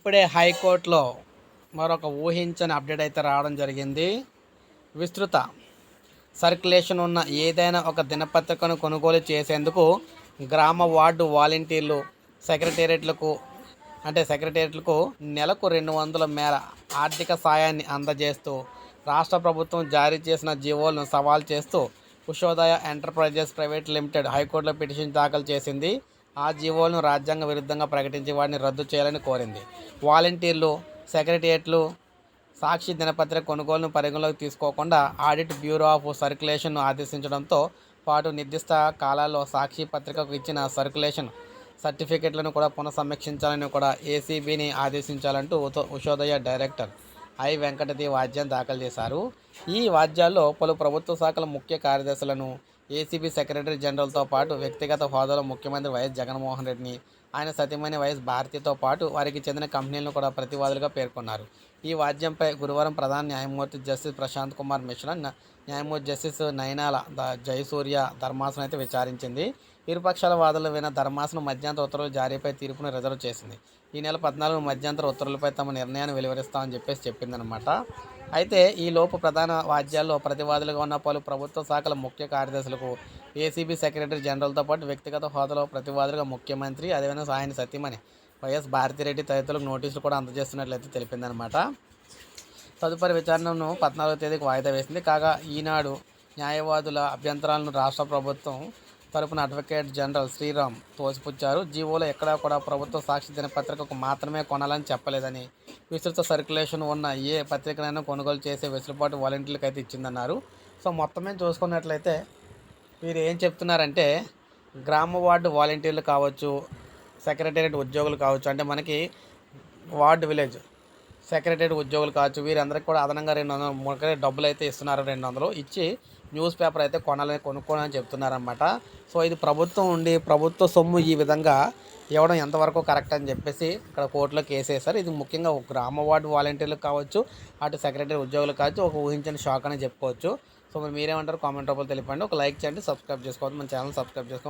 ఇప్పుడే హైకోర్టులో మరొక ఊహించని అప్డేట్ అయితే రావడం జరిగింది. విస్తృత సర్క్యులేషన్ ఉన్న ఏదైనా ఒక దినపత్రికను కొనుగోలు చేసేందుకు గ్రామ వార్డు వాలంటీర్లు సెక్రటేరియట్లకు అంటే సెక్రటేరియట్లకు నెలకు రెండు వందల మేర ఆర్థిక సాయాన్ని అందజేస్తూ రాష్ట్ర ప్రభుత్వం జారీ చేసిన జీవోలను సవాల్ చేస్తూ కుషోదయ ఎంటర్ప్రైజెస్ ప్రైవేట్ లిమిటెడ్ హైకోర్టులో పిటిషన్ దాఖలు చేసింది ఆ జీవోలను రాజ్యాంగ విరుద్ధంగా ప్రకటించి వాటిని రద్దు చేయాలని కోరింది. వాలంటీర్లు సెక్రటేరియట్లు సాక్షి దినపత్రిక కొనుగోలును పరిగణలోకి తీసుకోకుండా ఆడిట్ బ్యూరో ఆఫ్ సర్క్యులేషన్ను ఆదేశించడంతో పాటు నిర్దిష్ట కాలాల్లో సాక్షి పత్రికకు ఇచ్చిన సర్క్యులేషన్ సర్టిఫికెట్లను కూడా పునఃసమీక్షించాలని కూడా ఏసీబీని ఆదేశించాలంటూ ఉషోదయ డైరెక్టర్ ఐ వెంకటది వాద్యం దాఖలు చేశారు. ఈ వాద్యాల్లో పలు ప్రభుత్వ శాఖల ముఖ్య కార్యదర్శులను ఏసీబీ సెక్రటరీ జనరల్తో పాటు వ్యక్తిగత హోదాలో ముఖ్యమంత్రి వైఎస్ జగన్మోహన్ రెడ్డిని ఆయన సతీమణి వైఎస్ భారతితో పాటు వారికి చెందిన కంపెనీలను కూడా ప్రతివాదులుగా పేర్కొన్నారు. ఈ వాద్యంపై గురువారం ప్రధాన న్యాయమూర్తి జస్టిస్ ప్రశాంత్ కుమార్ మిశ్రా న్యాయమూర్తి జస్టిస్ నయనాల ద జయసూర్య ధర్మాసనం అయితే విచారించింది. ఇరుపక్షాల వాదనలు విన ధర్మాసనం మధ్యంతర ఉత్తర్వుల జారీపై తీర్పును రిజర్వ్ చేసింది. ఈ నెల పద్నాలుగు మధ్యంతర ఉత్తర్వులపై తమ నిర్ణయాన్ని వెలువరిస్తామని చెప్పేసి చెప్పిందనమాట అయితే ఈ లోపు ప్రధాన వాద్యాల్లో ప్రతివాదులుగా ఉన్న పలు ప్రభుత్వ శాఖల ముఖ్య కార్యదర్శులకు ఏసీబీ సెక్రటరీ జనరల్తో పాటు వ్యక్తిగత హోదాలో ప్రతివాదులుగా ముఖ్యమంత్రి అదేవిధంగా ఆయన సత్యమణి వైఎస్ భారతిరెడ్డి తదితరులకు నోటీసులు కూడా అందజేస్తున్నట్లయితే తెలిపిందనమాట తదుపరి విచారణను పద్నాలుగో తేదీకి వాయిదా వేసింది. కాగా ఈనాడు న్యాయవాదుల అభ్యంతరాలను రాష్ట్ర ప్రభుత్వం తరపున అడ్వకేట్ జనరల్ శ్రీరామ్ తోసిపుచ్చారు. జీవోలో ఎక్కడా కూడా ప్రభుత్వ సాక్షి దినపత్రికకు మాత్రమే కొనాలని చెప్పలేదని విస్తృత సర్క్యులేషన్ ఉన్న ఏ పత్రికనైనా కొనుగోలు చేసే వెసులుబాటు వాలంటీర్లకు అయితే ఇచ్చిందన్నారు. సో మొత్తమే చూసుకున్నట్లయితే వీరు ఏం చెప్తున్నారంటే గ్రామ వార్డు వాలంటీర్లు కావచ్చు సెక్రటేరియట్ ఉద్యోగులు కావచ్చు అంటే మనకి వార్డు విలేజ్ సెక్రటరీ ఉద్యోగులు కావచ్చు వీరందరికీ కూడా అదనంగా రెండు వందలు మూడు డబ్బులు అయితే ఇస్తున్నారు రెండు వందలు. ఇచ్చి న్యూస్ పేపర్ అయితే కొనాలని కొనుక్కోనని చెప్తున్నారనమాట సో ఇది ప్రభుత్వం ఉండి ప్రభుత్వ సొమ్ము ఈ విధంగా ఇవ్వడం ఎంతవరకు కరెక్ట్ అని చెప్పేసి ఇక్కడ కోర్టులో కేసు వేశారు ఇది ముఖ్యంగా ఒక గ్రామ వార్డు వాలంటీర్లకు కావచ్చు అటు సెక్రటరీ ఉద్యోగులు కావచ్చు ఒక ఊహించని షాక్ అని చెప్పుకోవచ్చు. సో మరి మీరేమంటారు? కామెంట్ రూపంలో తెలిపండి. ఒక లైక్ చేయండి సబ్స్క్రైబ్ చేసుకోవద్దు. మన ఛానల్ సబ్స్క్రైబ్ చేసుకోండి.